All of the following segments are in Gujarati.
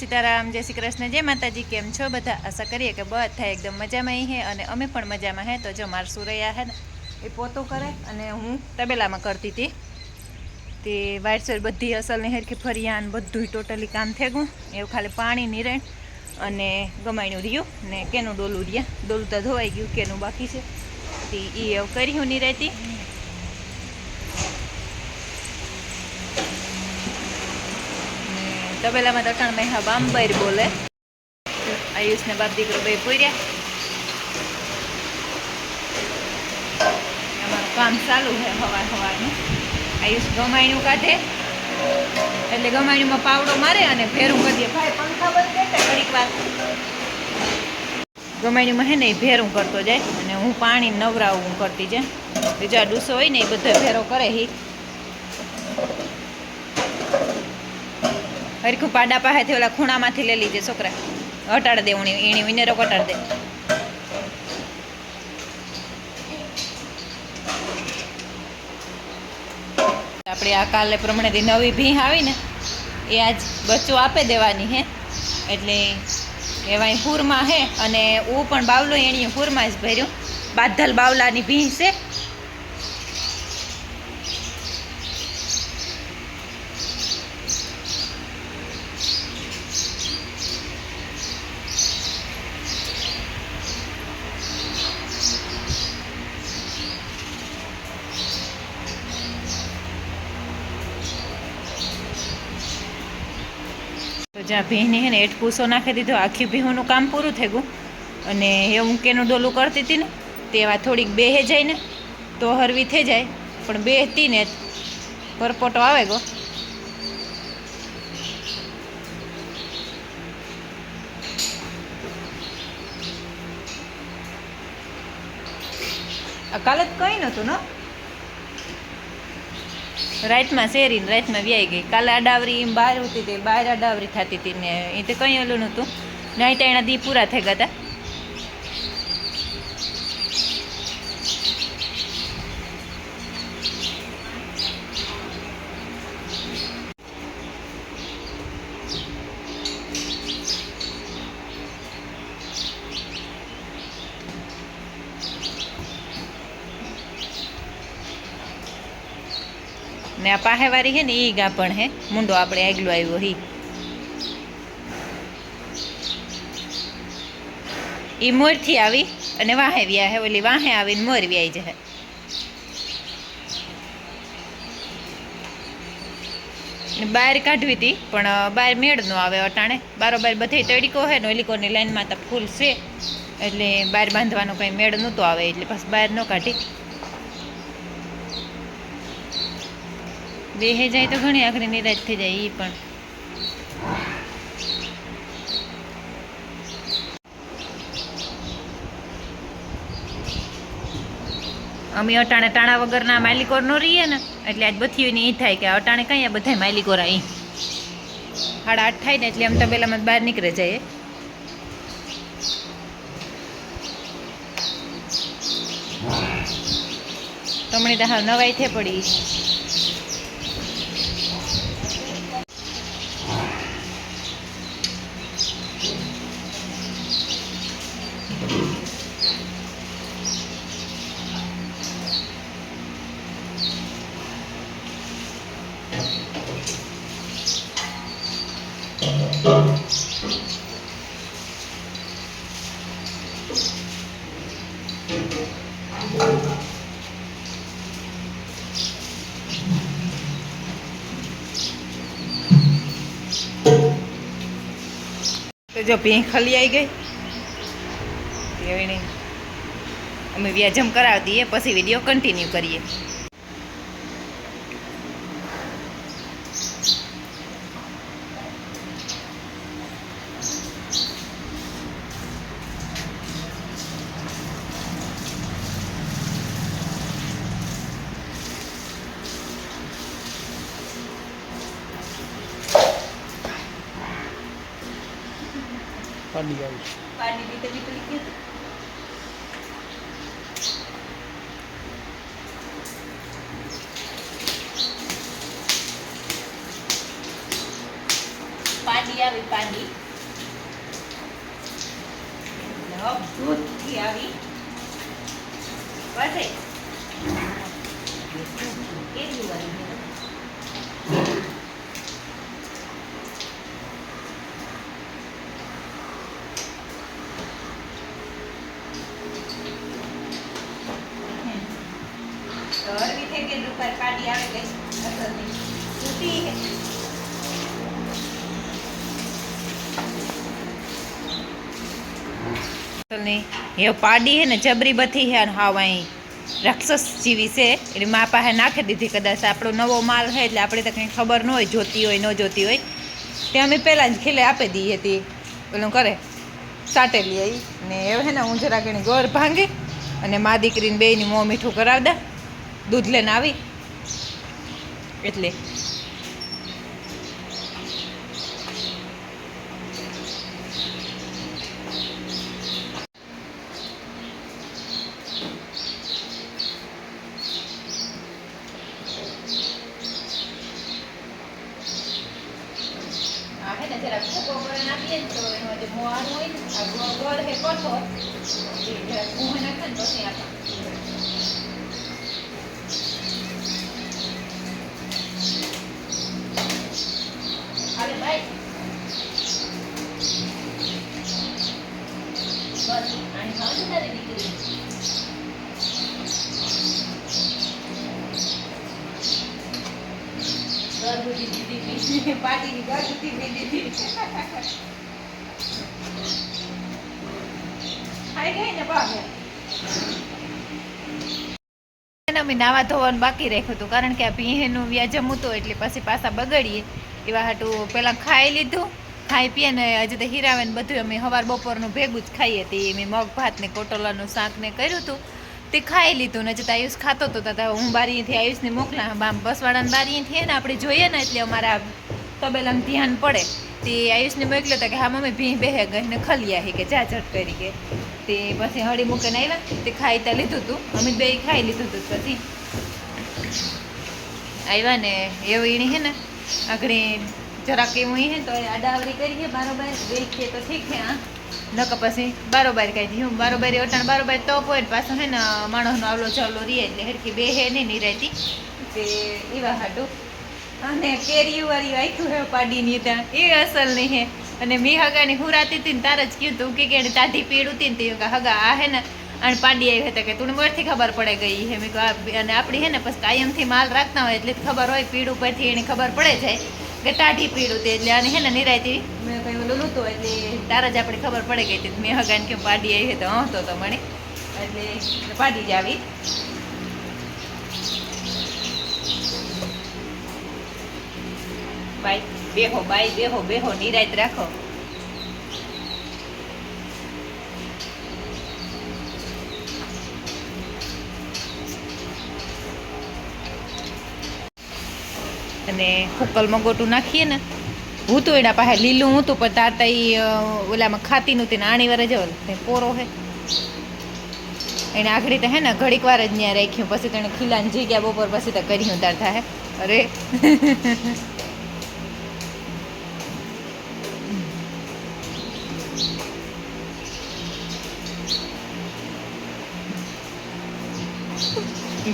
સીતારામ, જય શ્રી કૃષ્ણ, જય માતાજી, કેમ છો? બધા આશા કરીએ કે બધા એકદમ મજામાં હે અને અમે પણ મજામાં હે. તો જો માર સુરૈયા હે ને, એ પોતું કરે અને હું તબેલામાં કરતી હતી તે વાઇટ સાઈડ બધી અસલ ને હેરખી ફરિયાન બધું ટોટલી કામ થઈ ગયું એવું ખાલી પાણી નિરણ અને ગમાયનું રહ્યું ને કેનું ડોલું રહ્યા. ડોલું તો ધોવાઈ ગયું, કેનું બાકી છે. તે એ એવું કરી હું નિરાતી તબેલામાં તો ત્રણ મહિના બાંબાઈ બોલે. આયુષ ને બાપ દીકરો બે પૂર્યા. અમારું કામ ચાલુ છે હવાર હવારનું. આયુષ ગમાયણું કાઢે. એટલે ગમાયણુંમાં પાવડો મારે અને ભેરું કરીએ ભાઈ, પંખા હે ને ભેરું કરતો જાય. અને હું પાણી નવરાવું કરતી જાય. બીજા ડૂસો હોય ને એ બધો ભેરો કરે હી. હરખું પાડા પાસેથી ઓલા ખૂણામાંથી લઈ લીજે છોકરા. હટાડ દે ઉણી એણી વિનેરો કટાડ દે. આપણે આ કાલે પ્રમાણેથી નવી ભીં આવી ને, એ આજ બચ્ચું આપે દેવાની હે. એટલે એવાય પૂરમાં હે અને હું પણ બાવલો, એણીએ પૂરમાં જ ભર્યું. બાદલ બાવલાની ભીં છે. તો જ્યાં ભીની હે ને એટ પૂસો નાખી દીધો, આખી ભીહુંનું કામ પૂરું થઈ ગયું. અને એ કેનું ડોલું કરતી હતી ને તેવા થોડીક બેહે જાય ને તો હરવી થઈ જાય. પણ બેહતી ને પરપોટો આવે ગો કાલે કઈ નહોતું, ને? રાતમાં શેરીને રાતમાં વ્યાઈ ગઈ કાલે અડાવરી એમ બહાર હતી તે બહાર અડાવરી થતી હતી ને એ તો કંઈ ઓલું નહોતું નાઈટ એના દી પૂરા થઈ ગયા હતા ને આ પાહેવારી છે ને એ ગાપણ હે. મુંડો આપણે આગલો આવ્યો હી. એ મોરથી આવી અને વાહે વ્યા હે, ઓલી વાહે આવીને મોર વ્યાઈ જશે બહાર કાઢવી હતી પણ બહાર મેળ નો આવે અટાણે. બારોબાર બધે તડીકો હોય ને ઓલીકોની લાઈનમાં તો ફૂલ છે. એટલે બહાર બાંધવાનો કંઈ મેળ નહોતો આવે, એટલે પછી બહાર ન કાઢી. બેહે જાય તો ઘણી આખરી નિરાશ થઈ જાય એ પણ. અમે અટાણે ટાણા વગરના માલિકોર નો રહીએ ને, એટલે આજ બથીઓની એ થાય કે અટાણે કઈ, આ બધા માલિકોર અહીં સાડા આઠ થાય ને એટલે આમ તબેલામાં બહાર નીકળે જાય તમણી તો હા નવાઈ થઈ પડી. જો ભીં ખલી આવી ગઈ. એવી નહીં અમે વ્યાજમ કરાવી દઈએ, પછી વીડિયો કન્ટિન્યુ કરીએ. પાણી આવી. પાણી લીધે નીકળી ગયું પાડી આવી પાડી. દૂધથી આવી. પછી કેટલી વાળી ગઈ રૂપાર પાડી આવે ગઈ હે ને, જબરી બથી હે અને હાવ અહીં રાક્ષસ જેવી છે. એટલે મા પાસે નાખી દીધી કદાચ આપણો નવો માલ છે એટલે આપણે તો કંઈ ખબર ન હોય, જોતી હોય, ન જોતી હોય. તે અમે પહેલાં જ ખીલે આપી દઈએ હતી. પેલું કરે, સાટેલી આવી ને હવે ને હું જરા ઘણી ગોળ ભાંગી અને મા દીકરીને બેયની મોં મીઠું કરાવી દે. દૂધ લઈને આવી. એટલે જરાક ભૂકો નાખીએ ને તો એનો જે મોવાનું હોય ને, આ ગોળ હે જરાક નાખે ને પછી હાલે ભાઈ બસ આની ખાવ છે તારી દીકરી ગરબુજી દીદી પી પાટીની ગરબુજી પી દીધી ખાઈ ગઈ ને ભાગે નાવા ધોવાનું બાકી રાખ્યું હતું, કારણ કે આ પીહેનું વ્યાજમ જમતું એટલે પછી પાછા બગડીએ. એવા હાટું પહેલાં ખાઈ લીધું, ખાઈ પીએ ને હજી તો હીરાવેને બધું અમે સવાર બપોરનું ભેગું જ ખાઈએ તે મેં મગ, ભાત કોટોલાનું શાક ને કર્યું હતું તે ખાઈ લીધું ને જતાં આયુષ ખાતો હતો તો હું બારીએથી આયુષને મોકલા બામ બસવાળાને બારીએથી ને આપણે જોઈએ ને એટલે અમારા તબેલામાં ધ્યાન પડે. તે આયુષને મોકલ્યો હતો કે હા, મમ્મી ભીહ બેહે ગઈ ને ખલિયા કે જા કરી કે. તે પછી હળી મૂકીને આવ્યા તે ખાઈ ત્યાં લીધું હતું અમે બે ખાઈ લીધું હતું પછી. આવ્યા ને એવું એણી હે ને, આગળ જરાક એવું હે ને તો આડાવડી કરીએ છે બારોબાર વેચીએ તો ઠીક છે હા. નક પછી બારોબાર કહી દીધું બારોબાર અટાણ બારોબાર હોય ને પાછું હે ને માણસનો આવલો ચાવલો રીએ એટલે હેરખી બે હે નહીં રહેતી તે એવા હાટું. અને કેરીયું વાળી રાખ્યું હે પાડીની ત્યાં. એ અસલ નહીં હે. અને મી હગાની હુરાતી હતી ને તાર જ કીધું કે કે તાઢી પીડું ઉતી ને તે હગા આ હે ને અને પાડી આવી હતા કે તું મોરથી ખબર પડે ગઈ હે. મેં કહ્યું અને આપણી હે ને, પછી કાયમથી માલ રાખતા હોય એટલે ખબર હોય પીડ ઉપરથી એને ખબર પડે જાય કે ટાઢી પીડું ઉતી એટલે આને હે ને નિરાયતી મેં કહ્યું ઓલું લૂતું એટલે તાર જ આપણે ખબર પડે ગઈ હતી મેં હગાને કે પાડી આવી હતો હં, તો મને. એટલે પાડી જ આવી. બાઈ બેહો, બાઈ, બેહો બેહો, નિરાયત રાખો. અને હુકલ મગોટું નાખીએ ને, હું તો એના પાસે લીલું હતું, પણ તાર તઈ ઓલામાં ખાતી નહોતી ને આણી વાર તે પોરો હે. એને આખડી તો હે ને, ઘડીક વાર જ ત્યાં રાખ્યું, પછી તેને જઈ ગયા બપોર પછી તો કર્યું તાર થાય અરે.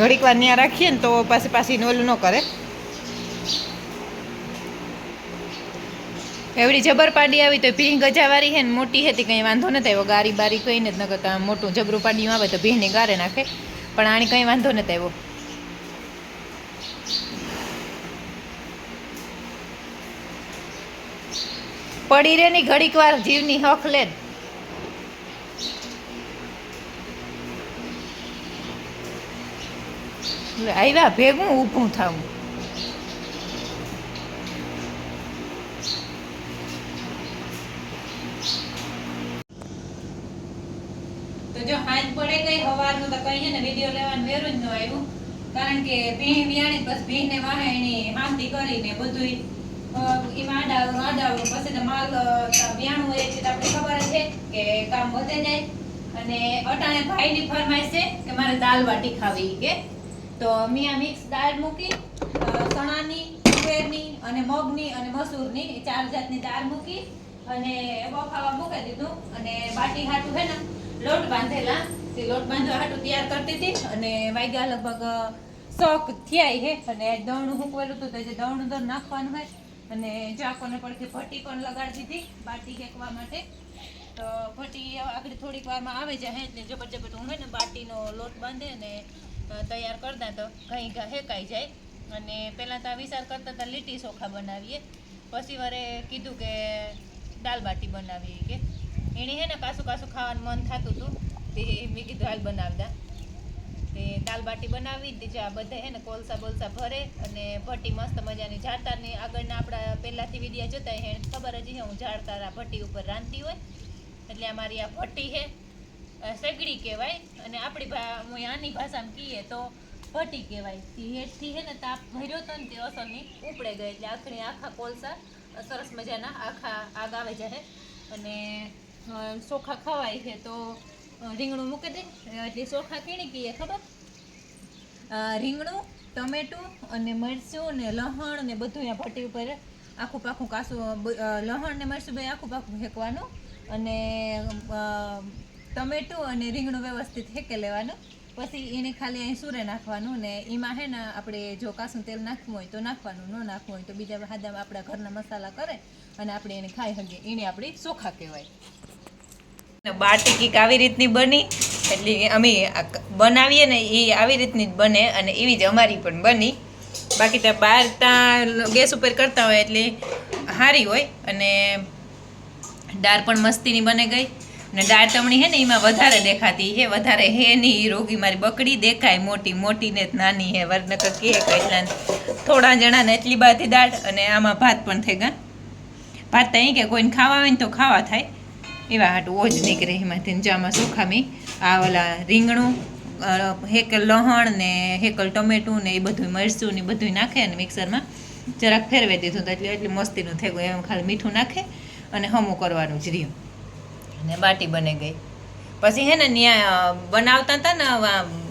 ઘડીક વાર ત્યાં રાખીએ ને તો પાછી પાછી ઓલું ન કરે. એવડી જબર પાડી આવી તો ભીંગ ગજાવાળી હે ને મોટી હતી, કંઈ વાંધો નથી આવ્યો. ગારી બારી કંઈ નથી ન કરતા મોટું જબરું પાડ્યું આવે તો ભીંગને ગારે નાખે. પણ આની કંઈ વાંધો નથી આવ્યો. પડી રે ની ઘડીક વાર જીવની હક લે ને. લે, આવ્યા. ભેગું ઊભું થવું ને વીડિયો વિયાણી એમાં આડાવરું આડાવરું પછી તો અ, હોય છે તો ખબર છે કે કામ વધે જાય. અને અટાણે ભાઈની ફરમાઈશ છે કે મારે દાલ બાટી ખાવી કે તો મિયા મિક્સ દાળ મૂકી ચણાની તુવેર તુવેરની અને મગની અને મસૂરની ચાર જાતની દાળ મૂકી અને બફાવા મૂકી દીધું. અને બાટી હાટું હે ને, લોટ બાંધેલા. તે લોટ બાંધવા હાટું તૈયાર કરતી હતી અને વાગ્યા લગભગ શોખ થયા હે. અને દવણું મૂકવેલું હતું તો જે દવણું દર નાખવાનું હોય અને ચાકોને પડખે ભટ્ટી પણ લગાડી દીધી બાટી શેકવા માટે. તો ભટ્ટી આગળ થોડીક વારમાં આવે જાય એટલે જબરજબર હું હોય ને બાટીનો લોટ બાંધે અને તૈયાર કરતા તો ઘઈ હેકાઈ જાય. અને પહેલાં તો આ વિચાર કરતા હતા લીટી ચોખા બનાવીએ. પછી વારે કીધું કે દાલ બાટી બનાવીએ કે. એણે હે ને કાસું કાસું ખાવાનું મન થતું હતું તે મેં કીધું, હાલ બનાવતા તે દાલ બાટી બનાવી, તે આ બધા હે ને કોલસા બોલસા ભરે અને ભટ્ટી મસ્ત મજાની ઝાડતારની આગળના આપણા પહેલાંથી વિડીયા જોતા હે ખબર જ હું ઝાડતાર ભટ્ટી ઉપર રાંધતી હોય. એટલે આ મારી આ ભટ્ટી છે સગડી કહેવાય અને આપણી હું આની ભાષામાં કહીએ તો ભટી કહેવાય. તે હેઠથી છે ને તાપ ભર્યો હતો ને તે અસરની ઉપડે ગઈ. એટલે આખરી આખા કોલસા સરસ મજાના આખા આગ આવે જાય અને ચોખા ખવાય છે તો રીંગણું મૂકી દે. એટલે ચોખા કેણી કહીએ, ખબર? રીંગણું, ટમેટું અને મરચું ને લહણ ને બધું અહીંયા ભટ્ટી ઉપર આખું પાખું કાસું લહણ ને મરચું બે આખું પાખું ફેંકવાનું. અને ટમેટું અને રીંગણું વ્યવસ્થિત હેકે લેવાનું. પછી એને ખાલી અહીં સૂરે નાખવાનું ને એમાં હે ને આપણે જો કાસું તેલ નાખવું હોય તો નાખવાનું, ન નાખવું હોય તો બીજા હાદા આપણા ઘરના મસાલા કરે અને આપણે એને ખાઈ શકીએ એને આપણી ચોખા કહેવાય. બાટી કંઈક આવી રીતની બની, એટલે અમે બનાવીએ ને એ આવી રીતની જ બને અને એવી જ અમારી પણ બની. બાકી ત્યાં બહાર ત્યાં ગેસ ઉપર કરતા હોય એટલે સારી હોય અને દાળ પણ મસ્તીની બને ગઈ. અને દાળ તમણી હે ને એમાં વધારે દેખાતી હે, વધારે હે નહીં. એ રોગી મારી બકડી દેખાય મોટી મોટી ને નાની હે. વરનકર કે એટલા થોડા જણા ને એટલી બાથી દાળ અને આમાં ભાત પણ થઈ ગયા. ભાત તો અહીં કે કોઈને ખાવા આવે ને તો ખાવા થાય. એવા હાટું ઓજ નીકળે એમાંથી ને જામાં સુખામી. આ ઓલા રીંગણું હેકલ લહણ ને હેકલ ટમેટું ને એ બધું મરચું ને બધું નાખે અને મિક્સરમાં. જરાક ફેરવી દીધું એટલે, એટલી મસ્તીનું થઈ ગયું. એમ ખાલી મીઠું નાખે અને હમું કરવાનું જ રહ્યું. અને બાટી બની ગઈ. પછી હે ને ત્યાં બનાવતા હતા ને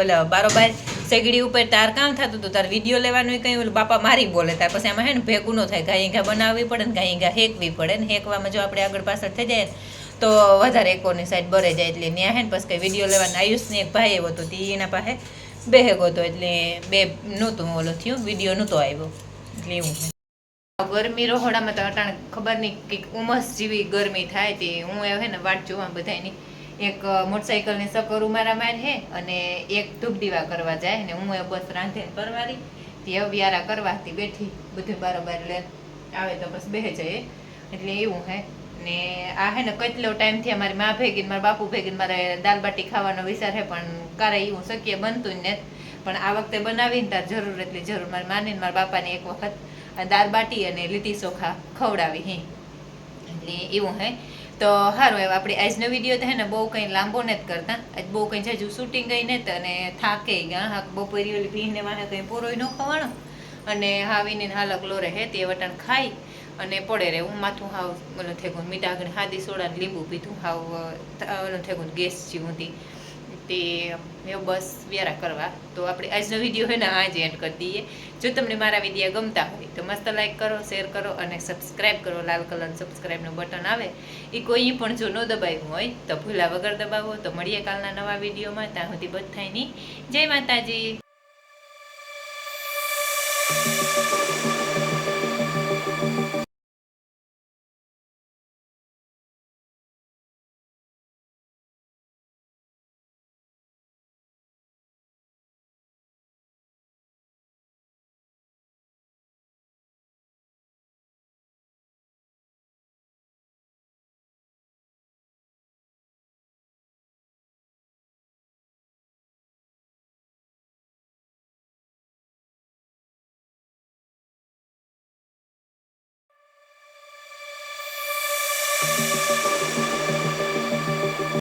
ઓલા બારોબાર સેગડી ઉપર તાર કામ થતું હતું, તાર વીડિયો લેવાનું કંઈ ઓલું બાપા મારી બોલે તાર પછી આમાં હે ને ભેગું ન થાય ઘાઈ ઘા બનાવવી પડે ને ઘાઈ ઘા હેકવી પડે ને હેકવામાં જો આપણે આગળ પાછળ થઈ જાય ને, તો વધારે એકોની સાઈડ બરે જાય. એટલે ત્યાં હે ને પછી કંઈ વીડિયો લેવાનું. આયુષને એક ભાઈ એવો હતો, તે એના પાસે બે હેગો હતો. એટલે બે નહોતું ઓલો થયું, વીડિયો નહોતો આવ્યો. એટલે એવું ગરમી રહોડામાં તો અટાણે ખબર નહીં કંઈક ઉમસ જેવી ગરમી થાય તે હું હે ને વાટ જોવા બધાની એક મોટરસાઇકલની સકર ઉમારા માર હે અને એક ધૂપ દીવા કરવા જાય ને હું એ બસ રાંધે પરવારી તે વ્યારા કરવાથી બેઠી, બધું બારોબાર લે, આવે તો બસ બેહે જાય. એટલે એવું હે. ને આ હે ને કેટલો ટાઈમથી અમારી મા ભેગીને મારા બાપુ ભેગીને મારે દાલ બાટી ખાવાનો વિચાર હે, પણ કારે એવું શક્ય બનતું નથી. પણ આ વખતે બનાવીને તાર જરૂર એટલી જરૂર. મારી માની મારા બાપાને એક વખત દાળ બાટી અને લીટી ચોખા ખવડાવી, હે. એટલે એવું, હે. તો સારું એવું આપણે આજનો વીડિયો તો, હે ને, બહુ કંઈ લાંબો નથી કરતા. આજ બહુ કંઈ જાજુ શૂટિંગ ગઈ નથી અને થાકે ગયા હા. બપોરી ઓલી ભીને માને કંઈ પોરોય ન ખવાણો. અને હાવીને હાલક લો રહે તે વટાણ ખાઈ અને પડે રહે હું માથું હાવ, ઓલું થઈ ગયું મીઠા હાદી સોડા ને લીંબુ પીધું, હાવ ઓલું થઈ ગયું ગેસ જેવું હતી. તે મેં બસ વ્યારા કરવા. તો આપણે આજનો વીડિયો હોય ને આજે એન્ડ કરી દઈએ. જો તમને મારા વિડીયા ગમતા હોય તો મસ્ત લાઈક કરો શેર કરો અને સબસ્ક્રાઈબ કરો. લાલ કલરનું સબસ્ક્રાઈબનું બટન આવે. એ કોઈ પણ જો ન દબાવ્યું હોય તો ભૂલા વગર દબાવો. તો મળીએ કાલના નવા વિડીયોમાં. ત્યાં સુધી બધાની જય માતાજી.